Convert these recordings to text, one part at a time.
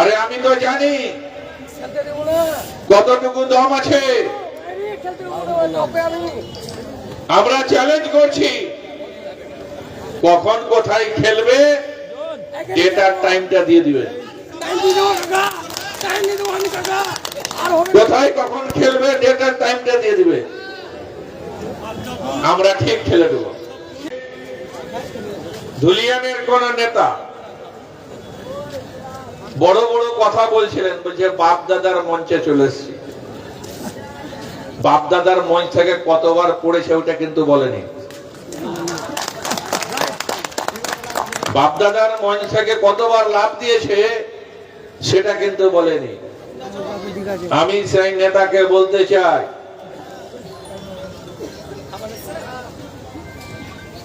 আরে আমি তো জানি। কতটুকু দম আছে? আমরা চ্যালেঞ্জ করছি। কখন কোথায় খেলবে? ডেটার টাইমটা দিয়ে দিবে। কোথায় কখন খেলবে? ডেটার টাইমটা দিয়ে দিবে। আমরা ঠিক খেলে দেব। ধুলিয়ানের কোন নেতা বড় বড় কথা বলছিলেন, বলছে বাপ দাদার মঞ্চে চলে এসছি। বাপ দাদার মঞ্চ থেকে কতবার পড়েছে ওটা কিন্তু বলেনি। বাপ দাদার মঞ্চ থেকে কতবার লাভ দিয়েছে, সেটা কিন্তু বলেনি। আমি সেই নেতাকে বলতে চাই,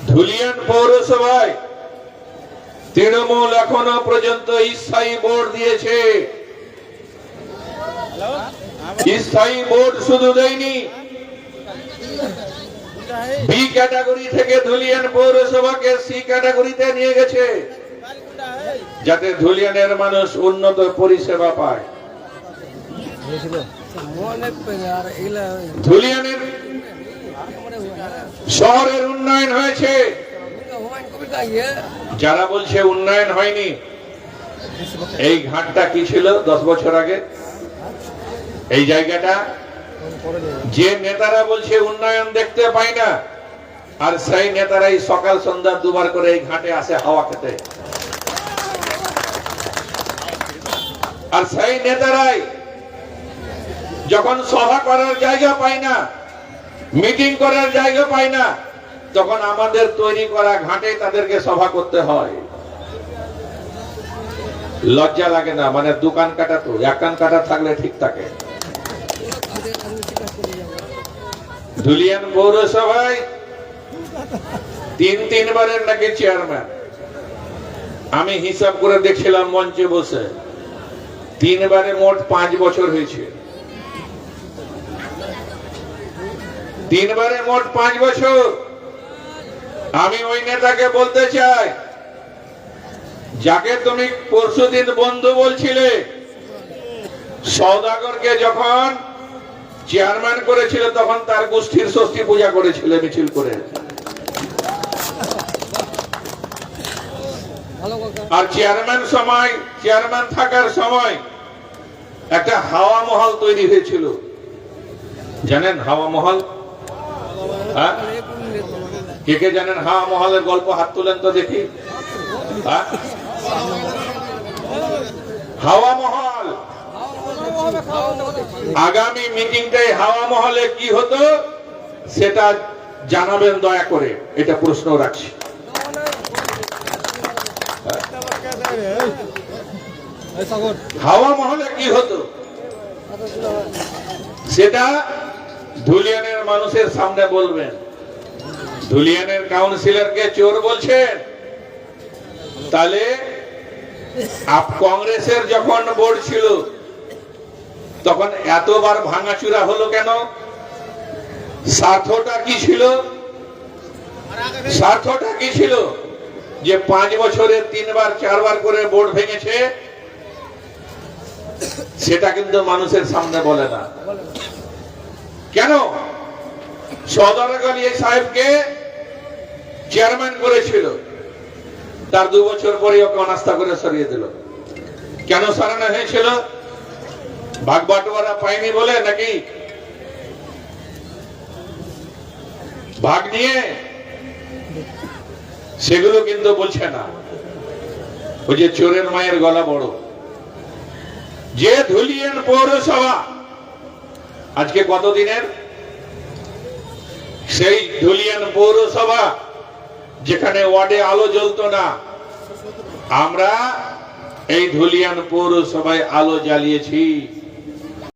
ধুলিয়ান পৌরসভায় তৃণমূল এখনও পর্যন্ত স্থায়ী বোর্ড দিয়েছে। স্থায়ী বোর্ড শুধু দেয়নি। বি ক্যাটাগরি থেকে ধুলিয়ান পৌরসভাকে সি ক্যাটাগরিতে নিয়ে গেছে। যাতে ধুলিয়ানের মানুষ উন্নত পরিষেবা পায়। ধুলিয়ানের শহরের উন্নয়ন হয়েছে। যারা বলছে উন্নয়ন হয়নি, এই ঘাটটা কি ছিল দশ বছর আগে? এই জায়গাটা? যে নেতারা বলছে উন্নয়ন দেখতে পাই না, আর সেই নেতারাই সকাল সন্ধ্যা দুবার করে এই ঘাটে আসে হাওয়া খেতে। আর সেই নেতারাই যখন সভা করার জায়গা পায় না, মিটিং করার জায়গা পায় না তখন আমাদের তৈরি করা ঘাটে তাদেরকে সভা করতে হয়, লজ্জা লাগে না মানে দোকান কাটা তো, এক কান কাটা থাকলে ঠিক থাকে। ধুলিয়ান পৌরসভায় তিন তিনবারের নাকি চেয়ারম্যান। আমি হিসাব করে দেখছিলাম মঞ্চে বসে, তিনবারে মোট পাঁচ বছর হয়েছে। তিনবারে মোট পাঁচ বছর। আমি ওই নেতাকে বলতে চাই যাকে তুমি পরশুদিন বন্ধু বলছিলে সৌদাগরকে যখন চেয়ারম্যান করেছিল তখন তার গোষ্ঠীর ষষ্ঠী পূজা করেছিল মিছিল করে। আর চেয়ারম্যান সময় চেয়ারম্যান থাকার সময় একটা হাওয়া মহল তৈরি হয়েছিল। জানেন হাওয়া মহল? হ্যাঁ? কে কে জানেন? হাওয়া মহলের গল্প হাত তুলেন তো দেখি। হ্যাঁ? হাওয়া মহল। আগামী মিটিংটাই হাওয়া মহলে কি হতো, সেটা জানাবেন দয়া করে। এটা প্রশ্ন রাখছি। হাওয়া মহলে কি হতো, সেটা ধুলিয়ানের মানুষের সামনে বলবেন। ধুলিয়ানের কাউন্সিলরকে চোর বলছেন তাহলে কংগ্রেসের যখন বোর্ড ছিল, তখন এতবার ভাঙাচুরা হলো কেন? স্বার্থটা কি ছিল? স্বার্থটা কি ছিল? যে পাঁচ বছরে তিনবার, চারবার করে বোর্ড ভেঙেছে, সেটা কিন্তু মানুষের সামনে বলে না। কেন? চেয়ারম্যান করেছিল। তার দু বছর পরে ওকে অনাস্থা করে সরিয়ে দিল। কেন সরানো হয়েছিল? ভাগ বাটোয়ারা পায়নি বলে নাকি? ভাগ নিয়ে? সেগুলো কিন্তু বলছে না। ওই যে চোরের মায়ের গলা বড়। যে ধুলিয়ান পৌরসভা, আজকে কত দিনের সেই ধুলিয়ান পৌরসভা যেখানে ওয়ার্ডে আলো জ্বলতো না। আমরা এই ধুলিয়ান পৌরসভায় আলো জ্বালিয়েছি।